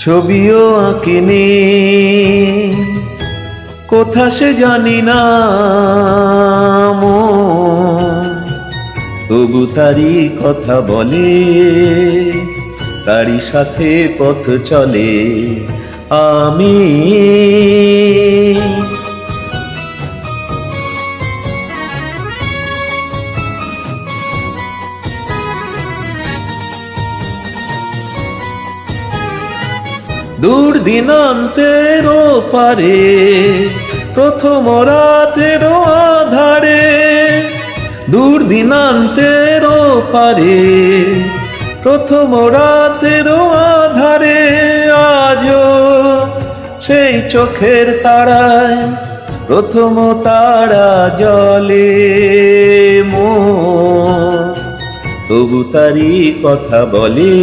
ছবিও আঁকিনি। কোথা সে জানি না তবু তারই কথা বলে, তারই সাথে পথ চলে। আমি দূর দিনান্তের পারে প্রথম রাতের আধারে। দূর দিনান্তের পারে প্রথম রাতের আধারে। আজও সেই চোখের তারায় প্রথম তারা জলে মো। তবু তারই কথা বলে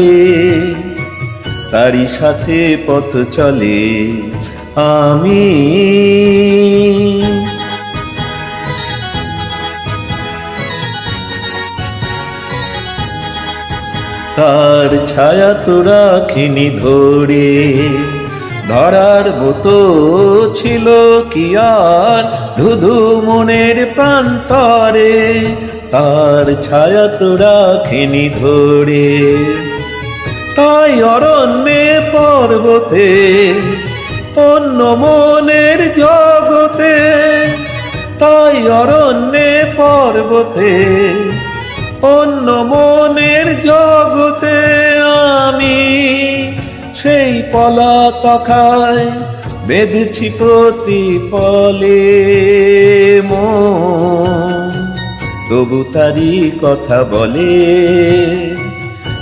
তারই সাথে পথ চলে। আমি তার ছায়া তো রাখিনি ধরে। ধরার মতো ছিল কি আর ধুধু মনের প্রান্তরে। তার ছায়া তো রাখিনি ধরে। তাই অরণ্যে পর্বতে, অন্য মনের জগতে। তাই অরণ্যে পর্বতে, অন্য মনের জগতে আমি সেই পলাতকায় বেঁধেছি প্রতি পলে তবু তারই কথা বলে